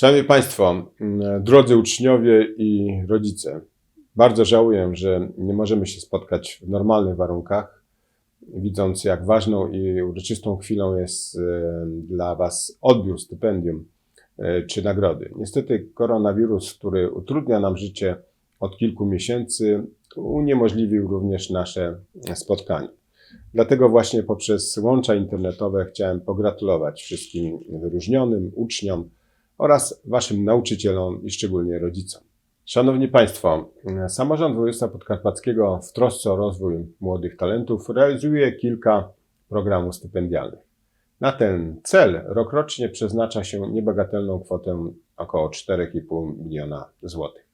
Szanowni Państwo, drodzy uczniowie i rodzice, bardzo żałuję, że nie możemy się spotkać w normalnych warunkach, widząc jak ważną i uroczystą chwilą jest e, dla Was odbiór stypendium e, czy nagrody. Niestety koronawirus, który utrudnia nam życie od kilku miesięcy, uniemożliwił również nasze spotkanie. Dlatego właśnie poprzez łącza internetowe chciałem pogratulować wszystkim wyróżnionym uczniom oraz Waszym nauczycielom i szczególnie rodzicom. Szanowni Państwo, samorząd województwa podkarpackiego w trosce o rozwój młodych talentów realizuje kilka programów stypendialnych. Na ten cel rokrocznie przeznacza się niebagatelną kwotę około 4,5 miliona złotych.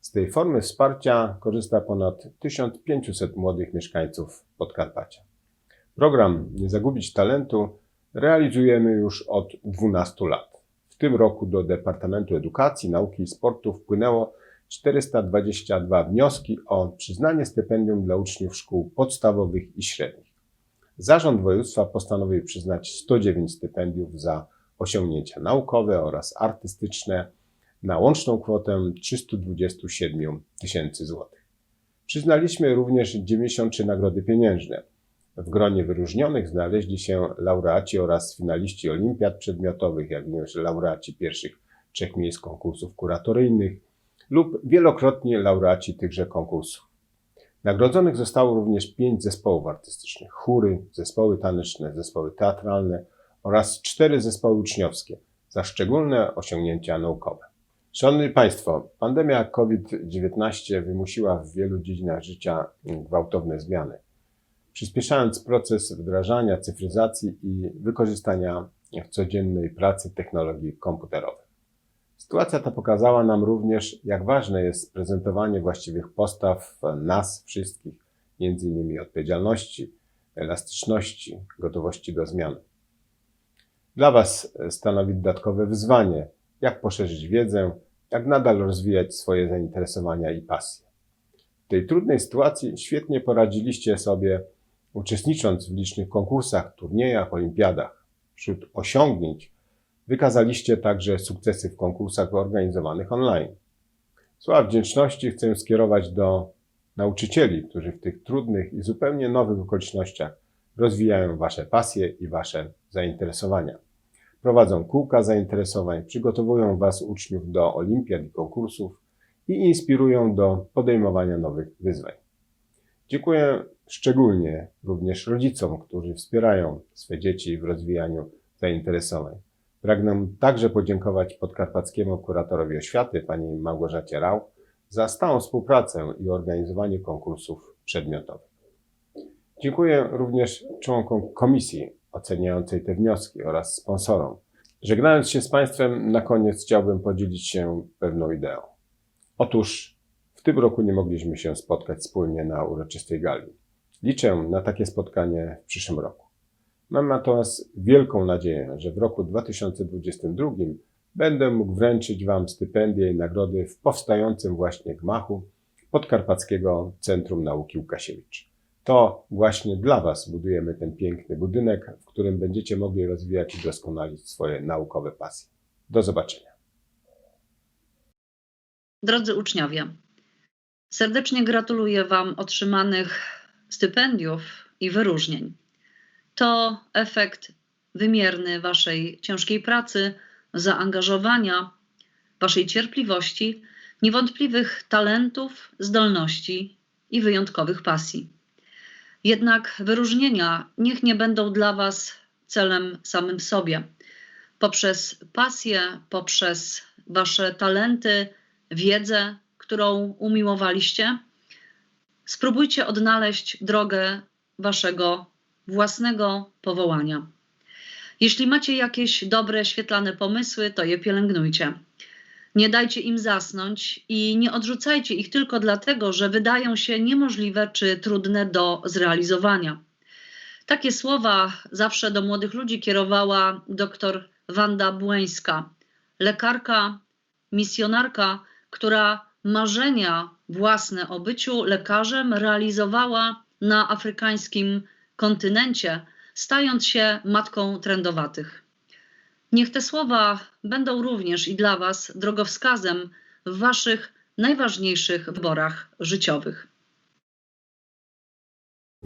Z tej formy wsparcia korzysta ponad 1500 młodych mieszkańców Podkarpacia. Program Nie Zagubić Talentu realizujemy już od 12 lat. Tym roku do Departamentu Edukacji, Nauki i Sportu wpłynęło 422 wnioski o przyznanie stypendium dla uczniów szkół podstawowych i średnich. Zarząd województwa postanowił przyznać 109 stypendiów za osiągnięcia naukowe oraz artystyczne na łączną kwotę 327 tysięcy złotych. Przyznaliśmy również 93 nagrody pieniężne. W gronie wyróżnionych znaleźli się laureaci oraz finaliści olimpiad przedmiotowych, jak również laureaci pierwszych trzech miejsc konkursów kuratoryjnych lub wielokrotnie laureaci tychże konkursów. Nagrodzonych zostało również pięć zespołów artystycznych, chóry, zespoły taneczne, zespoły teatralne oraz cztery zespoły uczniowskie za szczególne osiągnięcia naukowe. Szanowni Państwo, pandemia COVID-19 wymusiła w wielu dziedzinach życia gwałtowne zmiany, przyspieszając proces wdrażania cyfryzacji i wykorzystania w codziennej pracy technologii komputerowych. Sytuacja ta pokazała nam również, jak ważne jest prezentowanie właściwych postaw nas wszystkich, innymi odpowiedzialności, elastyczności, gotowości do zmian. Dla Was stanowi dodatkowe wyzwanie, jak poszerzyć wiedzę, jak nadal rozwijać swoje zainteresowania i pasje. W tej trudnej sytuacji świetnie poradziliście sobie, uczestnicząc w licznych konkursach, turniejach, olimpiadach. Wśród osiągnięć wykazaliście także sukcesy w konkursach organizowanych online. Słowa wdzięczności chcę skierować do nauczycieli, którzy w tych trudnych i zupełnie nowych okolicznościach rozwijają Wasze pasje i Wasze zainteresowania. Prowadzą kółka zainteresowań, przygotowują Was, uczniów, do olimpiad i konkursów i inspirują do podejmowania nowych wyzwań. Dziękuję szczególnie również rodzicom, którzy wspierają swe dzieci w rozwijaniu zainteresowań. Pragnę także podziękować podkarpackiemu kuratorowi oświaty, pani Małgorzacie Rał, za stałą współpracę i organizowanie konkursów przedmiotowych. Dziękuję również członkom komisji oceniającej te wnioski oraz sponsorom. Żegnając się z Państwem, na koniec chciałbym podzielić się pewną ideą. Otóż tym roku nie mogliśmy się spotkać wspólnie na uroczystej gali. Liczę na takie spotkanie w przyszłym roku. Mam natomiast wielką nadzieję, że w roku 2022 będę mógł wręczyć Wam stypendia i nagrody w powstającym właśnie gmachu Podkarpackiego Centrum Nauki Łukasiewicz. To właśnie dla Was budujemy ten piękny budynek, w którym będziecie mogli rozwijać i doskonalić swoje naukowe pasje. Do zobaczenia. Drodzy uczniowie, serdecznie gratuluję Wam otrzymanych stypendiów i wyróżnień. To efekt wymierny Waszej ciężkiej pracy, zaangażowania, Waszej cierpliwości, niewątpliwych talentów, zdolności i wyjątkowych pasji. Jednak wyróżnienia niech nie będą dla Was celem samym w sobie. Poprzez pasję, poprzez Wasze talenty, wiedzę, którą umiłowaliście, spróbujcie odnaleźć drogę Waszego własnego powołania. Jeśli macie jakieś dobre, świetlane pomysły, to je pielęgnujcie. Nie dajcie im zasnąć i nie odrzucajcie ich tylko dlatego, że wydają się niemożliwe czy trudne do zrealizowania. Takie słowa zawsze do młodych ludzi kierowała dr Wanda Błeńska, lekarka, misjonarka, która marzenia własne o byciu lekarzem realizowała na afrykańskim kontynencie, stając się matką trendowatych. Niech te słowa będą również i dla Was drogowskazem w Waszych najważniejszych wyborach życiowych.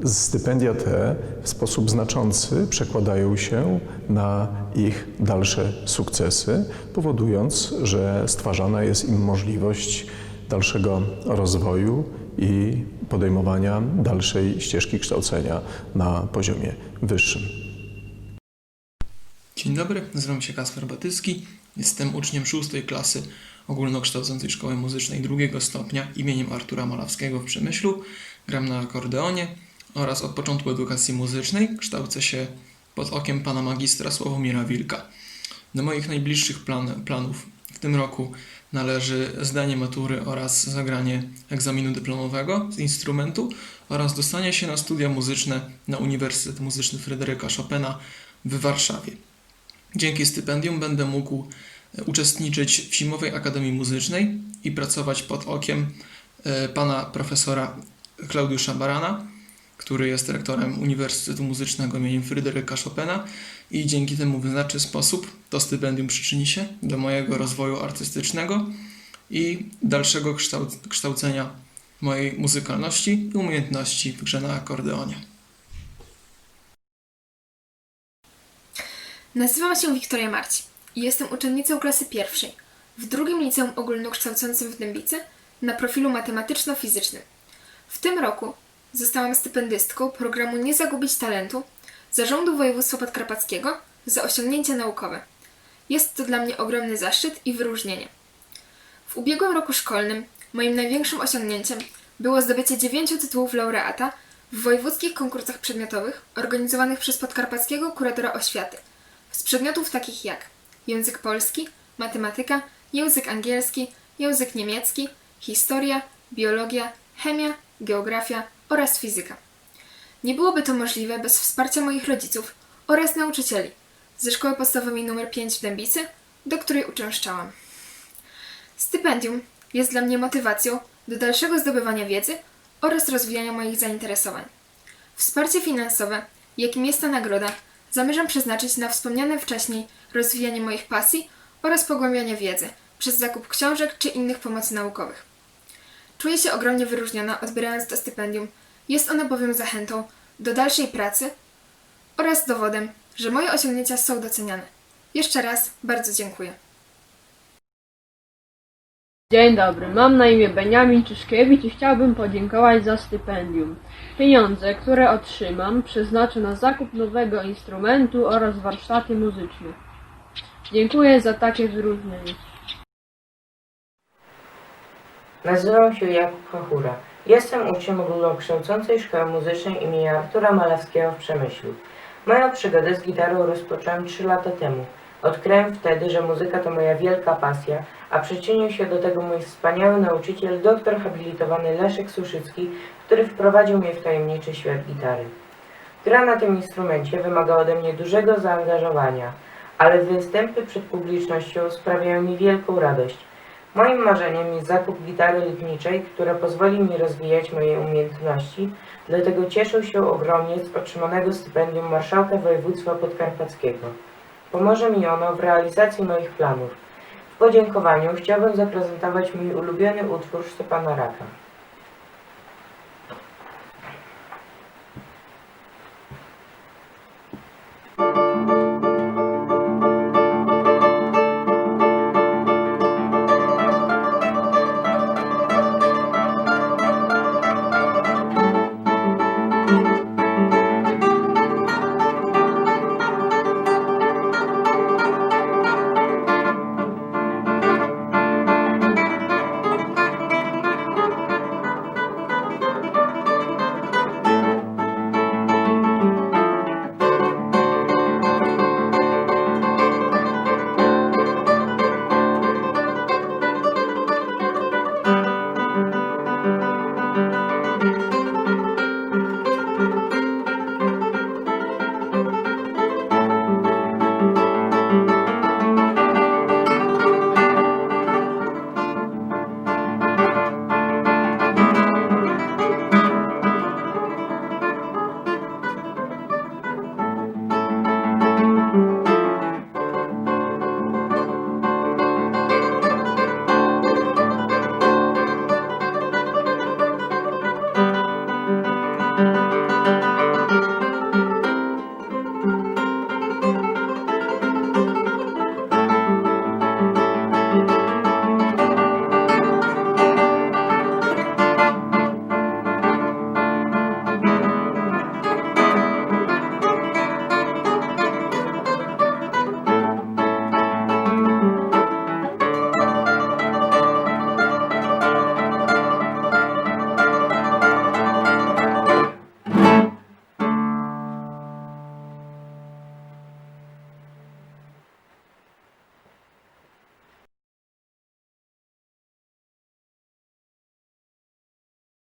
Stypendia te w sposób znaczący przekładają się na ich dalsze sukcesy, powodując, że stwarzana jest im możliwość dalszego rozwoju i podejmowania dalszej ścieżki kształcenia na poziomie wyższym. Dzień dobry, nazywam się Kasper Batyski. Jestem uczniem szóstej klasy ogólnokształcącej szkoły muzycznej drugiego stopnia imieniem Artura Malawskiego w Przemyślu. Gram na akordeonie oraz od początku edukacji muzycznej kształcę się pod okiem pana magistra Sławomira Wilka. Do moich najbliższych plan, planów w tym roku należy zdanie matury oraz zagranie egzaminu dyplomowego z instrumentu oraz dostanie się na studia muzyczne na Uniwersytet Muzyczny Fryderyka Chopina w Warszawie. Dzięki stypendium będę mógł e, uczestniczyć w Zimowej Akademii Muzycznej i pracować pod okiem e, pana profesora Klaudiusza Barana, który jest rektorem Uniwersytetu Muzycznego im. Fryderyka Chopina i dzięki temu w znaczny sposób to stypendium przyczyni się do mojego rozwoju artystycznego i dalszego kształc- kształcenia mojej muzykalności i umiejętności w grze na akordeonie. Nazywam się Wiktoria Marci i jestem uczennicą klasy pierwszej w drugim liceum ogólnokształcącym w Dębicy na profilu matematyczno-fizycznym. W tym roku zostałam stypendystką programu Nie Zagubić Talentu Zarządu Województwa Podkarpackiego za osiągnięcia naukowe. Jest to dla mnie ogromny zaszczyt i wyróżnienie. W ubiegłym roku szkolnym moim największym osiągnięciem było zdobycie dziewięciu tytułów laureata w wojewódzkich konkursach przedmiotowych organizowanych przez podkarpackiego kuratora oświaty z przedmiotów takich jak język polski, matematyka, język angielski, język niemiecki, historia, biologia, chemia, geografia oraz fizyka. Nie byłoby to możliwe bez wsparcia moich rodziców oraz nauczycieli ze szkoły podstawowej nr 5 w Dębicy, do której uczęszczałam. Stypendium jest dla mnie motywacją do dalszego zdobywania wiedzy oraz rozwijania moich zainteresowań. Wsparcie finansowe, jakim jest ta nagroda, zamierzam przeznaczyć na wspomniane wcześniej rozwijanie moich pasji oraz pogłębianie wiedzy przez zakup książek czy innych pomocy naukowych. Czuję się ogromnie wyróżniona odbierając to stypendium. Jest ono bowiem zachętą do dalszej pracy oraz dowodem, że moje osiągnięcia są doceniane. Jeszcze raz bardzo dziękuję. Dzień dobry, mam na imię Beniamin Czyszkiewicz i chciałbym podziękować za stypendium. Pieniądze, które otrzymam, przeznaczę na zakup nowego instrumentu oraz warsztaty muzyczne. Dziękuję za takie wyróżnienie. Nazywam się Jakub Chachura. Jestem uczniem ogólnokształcącej szkoły muzycznej imienia Artura Malawskiego w Przemyślu. Moją przygodę z gitarą rozpocząłem 3 lata temu. Odkryłem wtedy, że muzyka to moja wielka pasja, a przyczynił się do tego mój wspaniały nauczyciel, doktor habilitowany Leszek Suszycki, który wprowadził mnie w tajemniczy świat gitary. Gra na tym instrumencie wymaga ode mnie dużego zaangażowania, ale występy przed publicznością sprawiają mi wielką radość. Moim marzeniem jest zakup gitary lutniczej, która pozwoli mi rozwijać moje umiejętności, dlatego cieszę się ogromnie z otrzymanego stypendium Marszałka Województwa Podkarpackiego. Pomoże mi ono w realizacji moich planów. W podziękowaniu chciałbym zaprezentować mój ulubiony utwór Szczepana Raka.